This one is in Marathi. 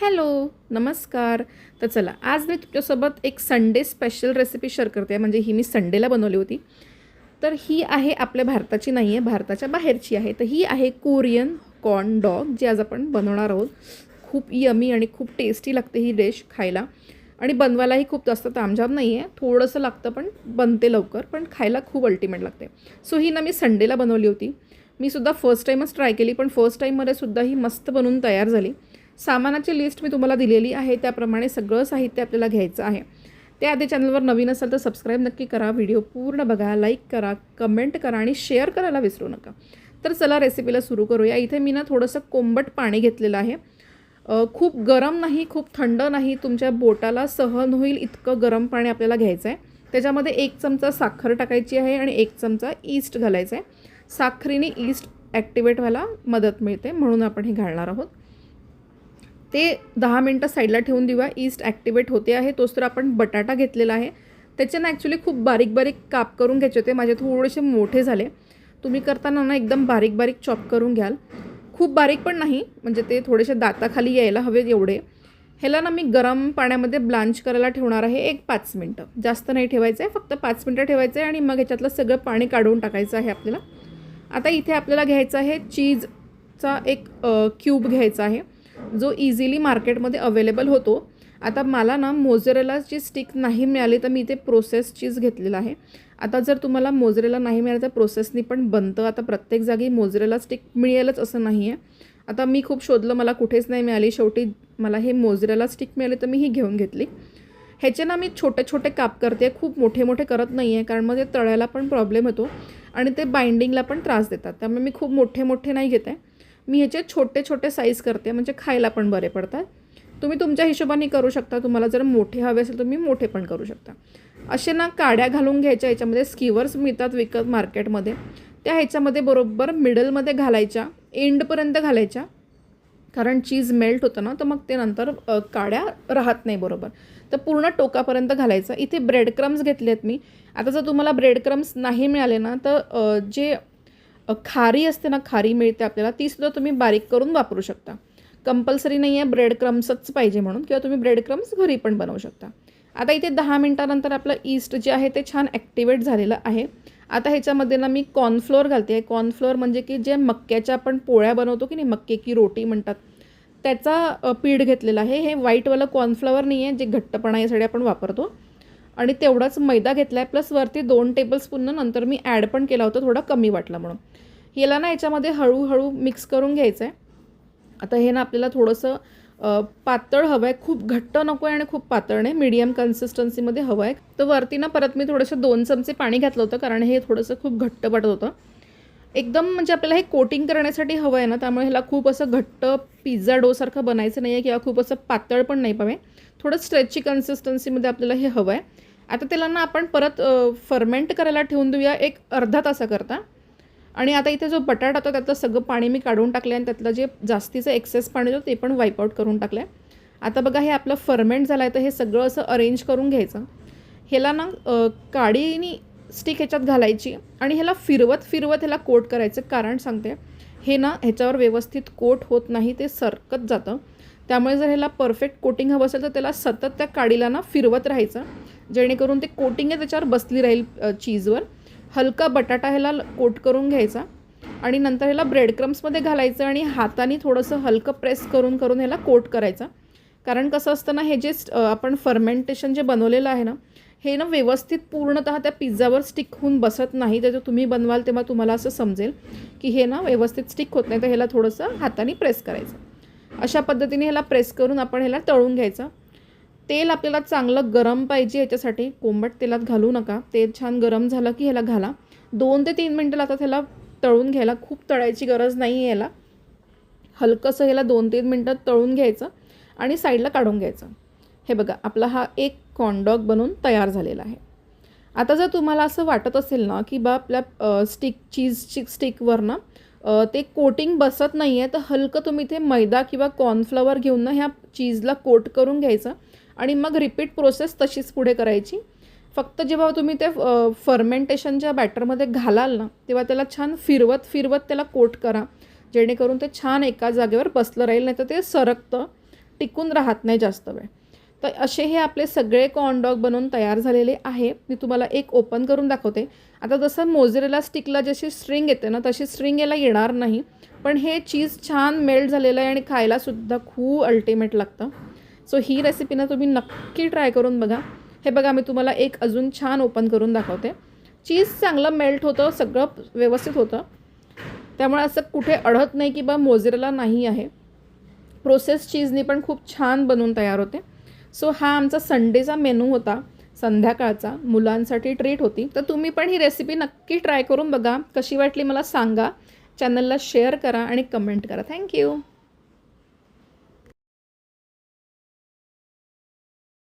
हॅलो नमस्कार. तर चला आज मी तुमच्यासोबत एक संडे स्पेशल रेसिपी शेअर करते. म्हणजे ही मी संडेला बनवली होती. तर ही आहे आपल्या भारताची नाही आहे भारताच्या बाहेरची आहे. तर ही आहे कोरियन कॉर्न डॉग जी आज आपण बनवणार आहोत. खूप यमी आणि खूप टेस्टी लागते ही डिश खायला. आणि बनवायलाही खूप जास्त तामझाम नाही आहे थोडंसं लागतं पण बनते लवकर. पण खायला खूप अल्टिमेट लागते. सो ही ना मी संडेला बनवली होती. मी सुद्धा फर्स्ट टाईमच ट्राय केली पण फर्स्ट टाईममध्ये सुद्धा ही मस्त बनवून तयार झाली. सामानाची लिस्ट मी तुम्हाला दिलेली आहे. त्याप्रमाणे सगळं साहित्य आपल्याला घ्यायचं आहे. त्याआधी चॅनलवर नवीन असाल तर सबस्क्राईब नक्की करा. व्हिडिओ पूर्ण बघा लाईक करा कमेंट करा आणि शेअर करायला विसरू नका. तर चला रेसिपीला सुरू करूया. इथे मी ना थोडंसं कोंबट पाणी घेतलेलं आहे. खूप गरम नाही खूप थंड नाही. तुमच्या बोटाला सहन होईल इतकं गरम पाणी आपल्याला घ्यायचं आहे त्याच्यामध्ये एक चमचा साखर टाकायची आहे आणि एक चमचा ईस्ट घालायचं आहे साखरीने ईस्ट ॲक्टिवेट व्हायला मदत मिळते. म्हणून आपण हे घालणार आहोत. ते दहा मिनटं साईडला ठेवून देऊया. ईस्ट ॲक्टिवेट होते आहे. तोच तर आपण बटाटा घेतलेला आहे. त्याच्यानं ना ॲक्च्युली खूप बारीक बारीक काप करून घ्यायचे होते. माझे थोडेसे मोठे झाले. तुम्ही करताना ना एकदम बारीक बारीक चॉप करून घ्याल. खूप बारीक पण नाही. म्हणजे ते थोडेसे दाताखाली यायला हवेत एवढे. ह्याला ना मी गरम पाण्यामध्ये ब्लांच करायला ठेवणार आहे एक पाच मिनटं. जास्त नाही ठेवायचं आहे. फक्त पाच मिनटं ठेवायचं आहे आणि मग ह्याच्यातलं सगळं पाणी काढून टाकायचं आहे आपल्याला. आता इथे आपल्याला घ्यायचं आहे चीजचा एक क्यूब घ्यायचा आहे. जो इझिली मार्केटमध्ये अवेलेबल होतो आता मला ना मोजरेलाची स्टिक नाही मिळाली तर मी इथे प्रोसेस चीज घेतलेला आहे. आता जर तुम्हाला मोजरेला नाही मिळालं तर प्रोसेसनी पण बनतं. आता प्रत्येक जागी मोजरेला स्टिक मिळेलच असं नाही आहे आता मी खूप शोधलं मला कुठेच नाही मिळाली. शेवटी मला हे मोजरेला स्टिक मिळाली तर मी ही घेऊन घेतली. ह्याचे ना मी छोटे छोटे काप करते. खूप मोठे मोठे करत नाही आहे कारण मग ते तळायला पण प्रॉब्लेम होतो आणि ते बाइंडिंगला पण त्रास देतात. त्यामुळे मी खूप मोठे मोठे नाही घेत. आहे मी ह्याचे छोटे छोटे साईज करते म्हणजे खायला पण बरे पडतात. तुम्ही तुमच्या हिशोबाने करू शकता तुम्हाला जर मोठे हवे असेल तुम्ही मोठे पण करू शकता. असे ना काड्या घालून घ्यायच्या याच्यामध्ये स्कीवर्स मिळतात विकत मार्केटमध्ये त्या ह्याच्यामध्ये बरोबर मिडलमध्ये घालायच्या एंडपर्यंत घालायच्या. कारण चीज मेल्ट होतं ना तर मग ते नंतर काड्या राहत नाही बरोबर. तर पूर्ण टोकापर्यंत घालायचं. इथे ब्रेड क्रम्स घेतले आहेत मी. आता जर तुम्हाला ब्रेड क्रम्स नाही मिळाले ना तर जे खारी असते ना खारी मिळते आपल्याला तीसुद्धा तुम्ही बारीक करून वापरू शकता. कंपल्सरी नाही आहे ब्रेड क्रम्सच पाहिजे म्हणून किंवा तुम्ही ब्रेड क्रम्स घरी पण बनवू शकता. आता इथे दहा मिनटानंतर आपलं ईस्ट जे आहे ते छान ॲक्टिवेट झालेलं आहे. आता ह्याच्यामध्ये ना मी कॉर्नफ्लोअर घालते आहे. कॉर्नफ्लोअर म्हणजे की जे मक्क्याच्या आपण पोळ्या बनवतो की नाही मक्के की रोटी म्हणतात त्याचा पीठ घेतलेला आहे. हे व्हाईटवालं कॉर्नफ्लॉवर नाही आहे जे घट्टपणा यासाठी आपण वापरतो. आणि तेवढाच मैदा घेतला आहे प्लस वरती दोन टेबलस्पून नंतर मी ॲड पण केला होता थोडा कमी वाटला म्हणून. याला ना याच्यामध्ये हळूहळू मिक्स करून घ्यायचं आहे आता हे ना आपल्याला थोडंसं पातळ हवं आहे खूप घट्ट नको आहे आणि खूप पातळ नाही मीडियम कन्सिस्टन्सीमध्ये हवं आहे तर वरती ना परत मी थोडंसं दोन चमचे पाणी घातलं होतं कारण हे थोडंसं खूप घट्ट पडत होतं. एकदम म्हणजे आपल्याला हे कोटिंग करण्यासाठी हवं आहे ना त्यामुळे ह्याला खूप असं घट्ट पिझ्झा डोसारखं बनायचं नाही आहे किंवा खूप असं पातळ पण नाही पावे. थोडं स्ट्रेचची कन्सिस्टन्सीमध्ये आपल्याला हे हवं आहे आता त्याला ना आपण परत फर्मेंट करायला ठेवून देऊया एक अर्धा तासाकरता. आणि आता इथे जो बटाटा होता त्यातलं सगळं पाणी मी काढून टाकलं आणि त्यातलं जे जास्तीचं एक्सेस पाणी होतं ते पण वाईपआउट करून टाकलं आहे आता बघा हे आपलं फर्मेंट झालं आहे तर हे सगळं असं अरेंज करून घ्यायचं. ह्याला ना काडीनी स्टिक ह्याच्यात घालायची आणि ह्याला फिरवत फिरवत ह्याला कोट करायचं. कारण सांगते हे ना ह्याच्यावर व्यवस्थित कोट होत नाही ते सरकत जातं. त्यामुळे जर ह्याला परफेक्ट कोटिंग हवं असेल तर त्याला सतत त्या काडीला ना फिरवत राहायचं. जेणेकरून ते कोटिंग आहे त्याच्यावर बसली राहील चीजवर. हलका बटाटा ह्याला कोट करून घ्यायचा आणि नंतर ह्याला ब्रेड क्रम्समध्ये घालायचं आणि हाताने थोडंसं हलकं प्रेस करून करून ह्याला कोट करायचा. कारण कसं असतं ना हे जे स्ट- आपण फर्मेंटेशन जे बनवलेलं आहे ना हे ना व्यवस्थित पूर्णतः त्या पिझ्झावर स्टिक होऊन बसत नाही. त्याचं तुम्ही बनवाल तेव्हा तुम्हाला असं समजेल की हे ना व्यवस्थित स्टिक होत नाही तर ह्याला थोडंसं हाताने प्रेस करायचं. अशा पद्धतीने ह्याला प्रेस करून आपण ह्याला तळून घ्यायचं. तेल आपल्याला चांगलं गरम पाहिजे याच्यासाठी. कोंबट तेलात घालू नका. तेल छान गरम झालं की ह्याला घाला. दोन ते तीन मिनटं लागतात ह्याला तळून घ्यायला खूप तळायची गरज नाही आहे याला. हलकंसं ह्याला दोन तीन मिनटं तळून घ्यायचं आणि साईडला काढून घ्यायचं. हे बघा आपला हा एक कॉर्नडॉग बनून तयार झालेला आहे. आता जर तुम्हाला असं वाटत असेल ना की बा आपल्या स्टिक चीजची स्टिकवर ना ते कोटिंग बसत नाही आहे तर हलकं तुम्ही ते मैदा किंवा कॉर्नफ्लॉवर घेऊन ना ह्या चीजला कोट करून घ्यायचं. आणि मग रिपीट प्रोसेस तशीच पुढे करायची. फक्त जेव्हा तुम्ही ते फर्मेंटेशनच्या बॅटरमध्ये घालाल ना तेव्हा त्याला छान फिरवत फिरवत त्याला कोट करा. जेणेकरून ते छान एका जागेवर बसलं राहील नाही तर ते सरकतं टिकून राहत नाही जास्त वेळ. तर असे हे आपले सगळे कॉर्नडॉग बनवून तयार झालेले आहे. मी तुम्हाला एक ओपन करून दाखवते. आता जसं मोजरेला स्टिकला जशी स्ट्रिंग येते ना तशी स्ट्रिंग याला येणार नाही. पण हे चीज छान मेल्ट झालेलं आहे आणि खायलासुद्धा खूप अल्टिमेट लागतं. सो ही रेसिपी ना तुम्ही नक्की ट्राय करून बघा. हे बघा मी तुम्हाला एक अजून छान ओपन करून दाखवते. चीज चांगलं मेल्ट होतं सगळं व्यवस्थित होतं. त्यामुळे असं कुठे अडत नाही की बा मोजरेला नाही आहे. प्रोसेस चीजनी पण खूप छान बनवून तयार होते. सो हा आमचा संडेचा मेनू होता. संध्याकाळचा. मुलांसाठी ट्रीट होती. तर तुम्ही पण ही रेसिपी नक्की ट्राय करून बघा. कशी वाटली मला सांगा. चॅनलला शेअर करा आणि कमेंट करा. थँक्यू